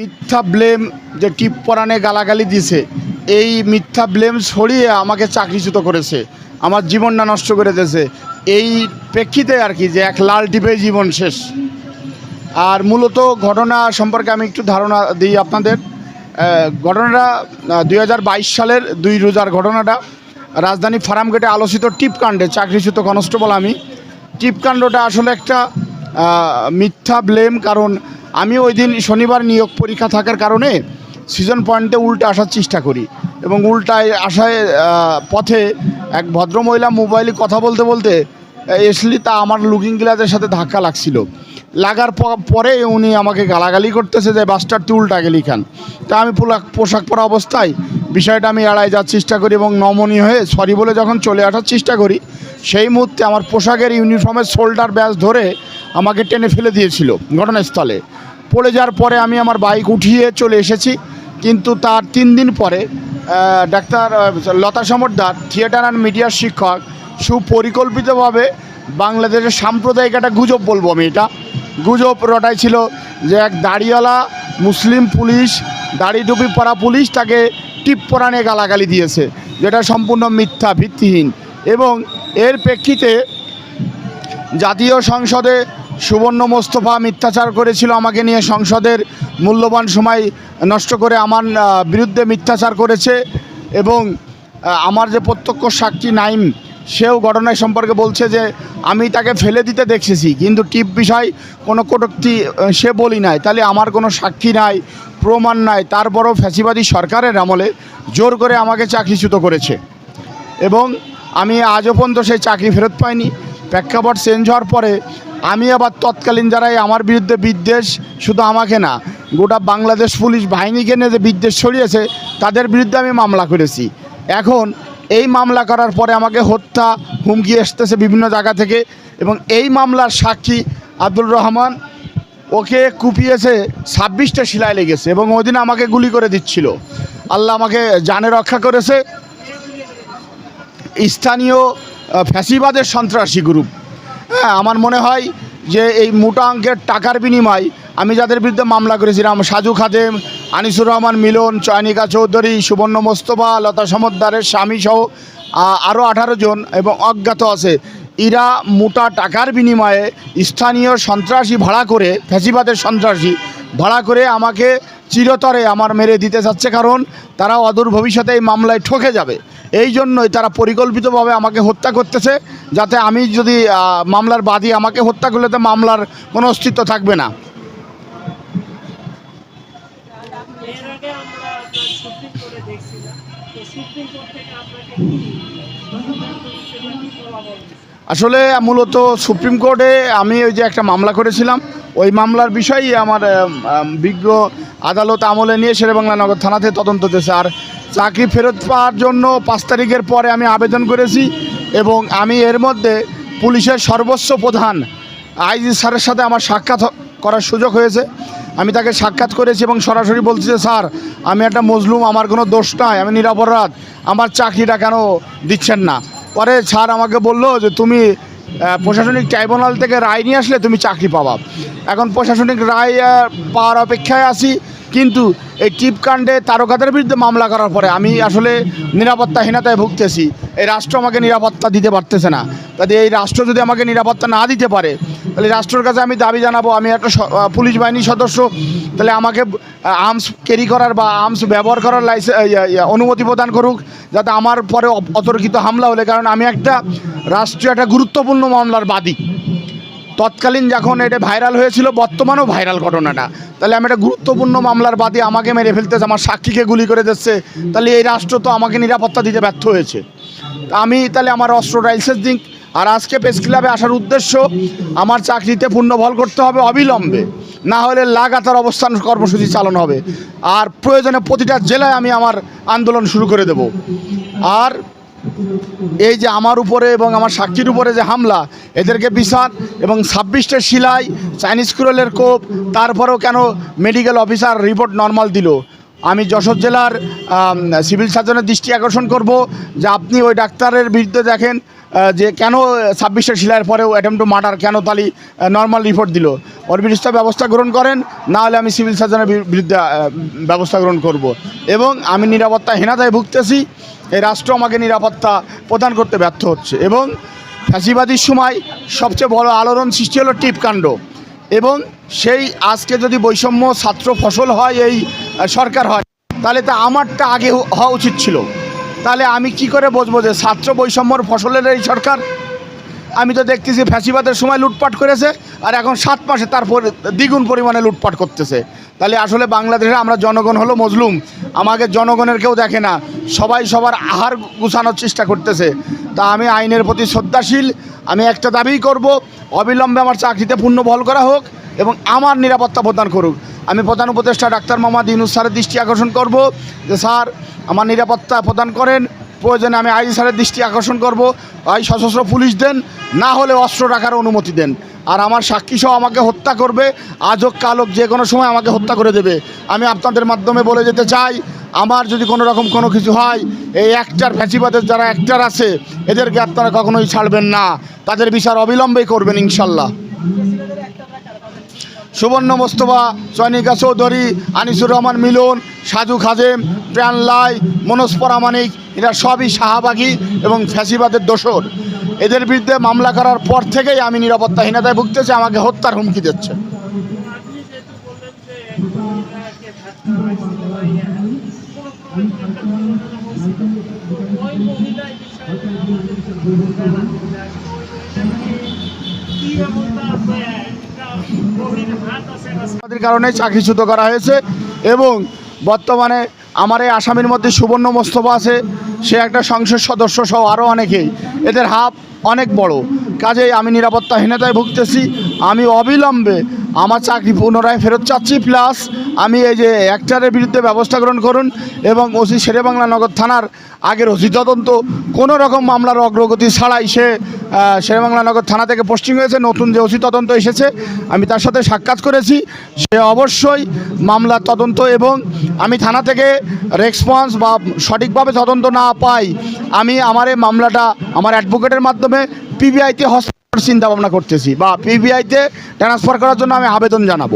মিথ্যা ব্লেম যে টিপ পরানে গালাগালি দিছে, এই মিথ্যা ব্লেম ছড়িয়ে আমাকে চাকরিচ্যুত করেছে, আমার জীবনটা নষ্ট করে দিয়েছে। এই প্রেক্ষিতে আর কি যে এক লাল টিপে জীবন শেষ। আর মূলত ঘটনা সম্পর্কে আমি একটু ধারণা দিই আপনাদের। ঘটনাটা দু হাজার বাইশ সালের দুই রোজার ঘটনাটা, রাজধানী ফার্মগেটে আলোচিত টিপকাণ্ডে, চাকরিচ্যুত কনস্টেবল আমি। টিপকাণ্ডটা আসলে একটা মিথ্যা ব্লেম কারণ আমি ওই দিন শনিবার নিয়োগ পরীক্ষা থাকার কারণে সিজন পয়েন্টে উল্টে আসার চেষ্টা করি এবং উল্টায় আসায় পথে এক ভদ্রমহিলা মোবাইলে কথা বলতে বলতে এসলি তা আমার লুকিং গ্লাসের সাথে ধাক্কা লাগছিল। লাগার পরে উনি আমাকে গালাগালি করতেছে যে বাসটার তুই উল্টা গেলি খান তা আমি পোশাক পরা অবস্থায় বিষয়টা আমি এড়াই যাওয়ার চেষ্টা করি এবং নমনীয় হয়ে সরি বলে যখন চলে আসার চেষ্টা করি, সেই মুহূর্তে আমার পোশাকের ইউনিফর্মের শোল্ডার ব্যাস ধরে আমাকে টেনে ফেলে দিয়েছিল ঘটনাস্থলে। পড়ে যাওয়ার পরে আমি আমার বাইক উঠিয়ে চলে এসেছি। কিন্তু তার তিন দিন পরে doctor Lata Samaddar theatre and মিডিয়ার শিক্ষক সুপরিকল্পিতভাবে বাংলাদেশের সাম্প্রদায়িক একটা গুজব বলব আমি এটা। গুজব রটাই ছিল যে এক দাড়িওয়ালা মুসলিম পুলিশ, দাড়ি টুপি পরা পুলিশ তাকে টিপ পরানে গালাগালি দিয়েছে, যেটা সম্পূর্ণ মিথ্যা, ভিত্তিহীন। এবং এর প্রেক্ষিতে জাতীয় সংসদে সুবর্ণ মোস্তফা মিথ্যাচার করেছিল আমাকে নিয়ে সংসদের মূল্যবান সময় নষ্ট করে আমার বিরুদ্ধে মিথ্যাচার করেছে এবং আমার যে প্রত্যক্ষ সাক্ষী নাইম, সেও ঘটনায় সম্পর্কে বলছে যে আমি তাকে ফেলে দিতে দেখেছি, কিন্তু টিপ বিষয় কোনো কটুক্তি সে বলি নাই। তাহলে আমার কোনো সাক্ষী নাই, প্রমাণ নাই, তারপরও ফ্যাসিবাদী সরকারের আমলে জোর করে আমাকে চাকরিচ্যুত করেছে। এবং আমি আজও পর্যন্ত সেই চাকরি ফেরত পাইনি। প্রেক্ষাপট চেঞ্জ হওয়ার পরে আমি আবার তৎকালীন যারাই আমার বিরুদ্ধে বিদ্বেষ শুধু আমাকে না, গোটা বাংলাদেশ পুলিশ বাহিনীকে নিয়ে যে বিদ্বেষ ছড়িয়েছে, তাদের বিরুদ্ধে আমি মামলা করেছি। এখন এই মামলা করার পরে আমাকে হত্যা, হুমকি আসতেছে বিভিন্ন জায়গা থেকে এবং এই মামলার সাক্ষী আব্দুল রহমান ওকে কুপিয়েছে, ছাব্বিশটা শিলায় লেগেছে এবং ওই দিন আমাকে গুলি করে দিচ্ছিল। আল্লাহ আমাকে জানে রক্ষা করেছে। স্থানীয় ফ্যাসিবাদের সন্ত্রাসী গ্রুপ। হ্যাঁ আমার মনে হয় যে এই মোটা অঙ্কের টাকার বিনিময় আমি যাদের বিরুদ্ধে মামলা করেছিলাম, সাজু খাদেম, আনিসুর রহমান মিলন, চয়নিকা চৌধুরী, সুবর্ণ মোস্তফা, লতা সমদ্দারের স্বামী সহ আরও আঠারো জন এবং অজ্ঞাত আছে। এরা মোটা টাকার বিনিময়ে স্থানীয় সন্ত্রাসী ভাড়া করে, ফ্যাসিবাদের সন্ত্রাসী ভাড়া করে আমাকে চিরতরে আমার মেরে দিতে চাচ্ছে কারণ তারা অদূর ভবিষ্যতে এই মামলায় ঠকে যাবে। এই জন্যই তারা পরিকল্পিতভাবে আমাকে হত্যা করতেছে, যাতে আমি যদি মামলার বাদী আমাকে হত্যা করলে তো মামলার কোনো অস্তিত্ব থাকবে না। সুপ্রিম কোর্ট থেকে আপনাকে কি আসলে মূলত সুপ্রিম কোর্টে আমি ওই যে একটা মামলা করেছিলাম। ওই মামলার বিষয়ই আমার আম, আম, বিজ্ঞ আদালত আমলে নিয়ে শেরেবাংলা নগর থানাতে তদন্ত দিয়েছে আর চাকরি ফেরত পাওয়ার জন্য পাঁচ তারিখের পরে আমি আবেদন করেছি এবং আমি এর মধ্যে পুলিশের সর্বোচ্চ প্রধান আইজি স্যারের সাথে আমার সাক্ষাৎ করার সুযোগ হয়েছে। আমি তাকে সাক্ষাৎ করেছি এবং সরাসরি বলছি যে, স্যার, আমি একটা মজলুম, আমার কোনো দোষ নাই, আমি নিরাপরাধ আমার চাকরিটা কেন দিচ্ছেন না? পরে স্যার আমাকে বলল যে, তুমি প্রশাসনিক ট্রাইব্যুনাল থেকে রায় নিয়ে আসলে তুমি চাকরি পাবা। এখন প্রশাসনিক রায় পাওয়ার অপেক্ষায় আছি। কিন্তু এই টিপকাণ্ডে তারকাদের বিরুদ্ধে মামলা করার পরে আমি আসলে নিরাপত্তাহীনতায় ভুগতেছি। এই রাষ্ট্র আমাকে নিরাপত্তা দিতে পারতেছে না। তাতে এই রাষ্ট্র যদি আমাকে নিরাপত্তা না দিতে পারে, তাহলে রাষ্ট্রের কাছে আমি দাবি জানাব, আমি একটা পুলিশ বাহিনীর সদস্য, তাহলে আমাকে আর্মস ক্যারি করার বা আর্মস ব্যবহার করার লাইসেন্স অনুমতি প্রদান করুক, যাতে আমার পরে অতর্কিত হামলা হলে। কারণ আমি একটা রাষ্ট্রীয়, একটা গুরুত্বপূর্ণ মামলার বাদী। তৎকালীন যখন এটা ভাইরাল হয়েছিল, বর্তমানেও ভাইরাল ঘটনাটা। তাহলে আমি একটা গুরুত্বপূর্ণ মামলার বাদে আমাকে মেরে ফেলতেছে, আমার সাক্ষীকে গুলি করে দিচ্ছে, তাহলে এই রাষ্ট্র তো আমাকে নিরাপত্তা দিতে ব্যর্থ হয়েছে। আমি তাহলে আমার অস্ত্র লাইসেন্স দিন আর আজকে প্রেস ক্লাবে আসার উদ্দেশ্য, আমার চাকরিতে পূর্ণবল করতে হবে অবিলম্বে। না হলে লাগাতার অবস্থান কর্মসূচি চালানো হবে। আর প্রয়োজনে প্রতিটা জেলায় আমি আমার আন্দোলন শুরু করে দেব। আর এই যে আমার উপরে এবং আমার সাক্ষীর উপরে যে হামলা, এদেরকে বিচার এবং ছাব্বিশটা শিলাই চাইনিজ কুরলের কোপ, তারপরেও কেন মেডিকেল অফিসার রিপোর্ট নর্মাল দিল? আমি যশোর জেলার সিভিল সার্জনের দৃষ্টি আকর্ষণ করব যে আপনি ওই ডাক্তারের বিরুদ্ধে দেখেন যে কেন ছাব্বিশে শিলার পরেও অ্যাটেম্প টু মার্ডার কেন তালি নর্মাল রিপোর্ট দিল? ওর বিরুদ্ধে ব্যবস্থা গ্রহণ করেন, না হলে আমি সিভিল সার্জনের বিরুদ্ধে ব্যবস্থা গ্রহণ করব। এবং আমি নিরাপত্তা হীনতায় ভুগতেছি, এই রাষ্ট্র আমাকে নিরাপত্তা প্রদান করতে ব্যর্থ হচ্ছে। এবং ফ্যাসিবাদীর সময় সবচেয়ে বড় আলোড়ন সৃষ্টি হলো টিপকাণ্ড এবং সেই আজকে যদি বৈষম্য ছাত্র ফসল হয়, এই সরকার হয়, তাহলে তা আমারটা আগে হওয়া উচিত ছিল। তাহলে আমি কি করে বুঝব যে ছাত্র বৈষম্যর ফসলের এই সরকার? আমি তো দেখতেছি ফ্যাসিবাদের সময় লুটপাট করেছে আর এখন সাত মাসে তারপর দ্বিগুণ পরিমাণে লুটপাট করতেছে। তাহলে আসলে বাংলাদেশে আমরা জনগণ হলো মজলুম। আমাকে জনগণের কেউ দেখে না। সবাই সবার আহার গুছানোর চেষ্টা করতেছে। তা আমি আইনের প্রতি শ্রদ্ধাশীল। আমি একটা দাবি করব, অবিলম্বে আমার চাকরিতে পূর্ণ বহল করা হোক এবং আমার নিরাপত্তা প্রদান করুক। আমি প্রধান উপদেষ্টা ডাক্তার মোহাম্মদ ইউনুস স্যারের দৃষ্টি আকর্ষণ করব যে স্যার, আমার নিরাপত্তা প্রদান করেন, প্রয়োজনে আমি আইজি স্যারের দৃষ্টি আকর্ষণ করব, আই সশস্ত্র পুলিশ দেন, না হলে অস্ত্র রাখার অনুমতি দেন। আর আমার সাক্ষী সহ আমাকে হত্যা করবে আজক কালক যে কোনো সময় আমাকে হত্যা করে দেবে। আমি আপনাদের মাধ্যমে বলে যেতে চাই, আমার যদি কোনো রকম কোনো কিছু হয়, এই একটার ফ্যাসিবাদের যারা একটার আছে, এদেরকে আপনারা কখনোই ছাড়বেন না। তাদের বিচার অবিলম্বেই করবেন ইনশাল্লাহ। সুবর্ণ মোস্তফা চয়নিকা চৌধুরী, আনিসুর রহমান মিলন, সাজু খাজেম, প্রাণ লাই, মনোজ পরামানিক, এরা সবই শাহবাগী এবং ফ্যাসিবাদের দোষর। এদের বিরুদ্ধে মামলা করার পর থেকেই আমি নিরাপত্তাহীনতায় ভুগতেছি, আমাকে হত্যার হুমকি দিচ্ছে। কি কারণে চাকরিচ্যুত করা হয়েছে এবং বর্তমানে আমার এই আসামির মধ্যে সুবর্ণ মোস্তফা আছে। সে একটা সংসদ সদস্য সহ আরও অনেকেই। এদের হাফ অনেক বড়। কাজেই আমি নিরাপত্তাহীনতায় ভুগতেছি। আমি অবিলম্বে আমার চাকরি পুনরায় ফেরত চাচ্ছি প্লাস আমি এই যে অ্যাক্টারের বিরুদ্ধে ব্যবস্থা গ্রহণ করুন এবং ওসি শেরেবাংলা নগর থানার আগের ওসি তদন্ত কোনো রকম মামলার অগ্রগতি ছাড়াই সে শেরেবাংলা নগর থানা থেকে পোস্টিং হয়েছে, নতুন যে ওসি তদন্ত এসেছে, আমি তার সাথে সাক্ষাৎ করেছি। সে অবশ্যই মামলার তদন্ত এবং আমি থানা থেকে রেসপন্স বা সঠিকভাবে তদন্ত না পাই, আমি আমার এই মামলাটা আমার অ্যাডভোকেটের মাধ্যমে পিবিআইতে হস্তান্তর চিন্তা ভাবনা করতেছি বা পিবিআইতে ট্রান্সফার করার জন্য আমি আবেদন জানাব।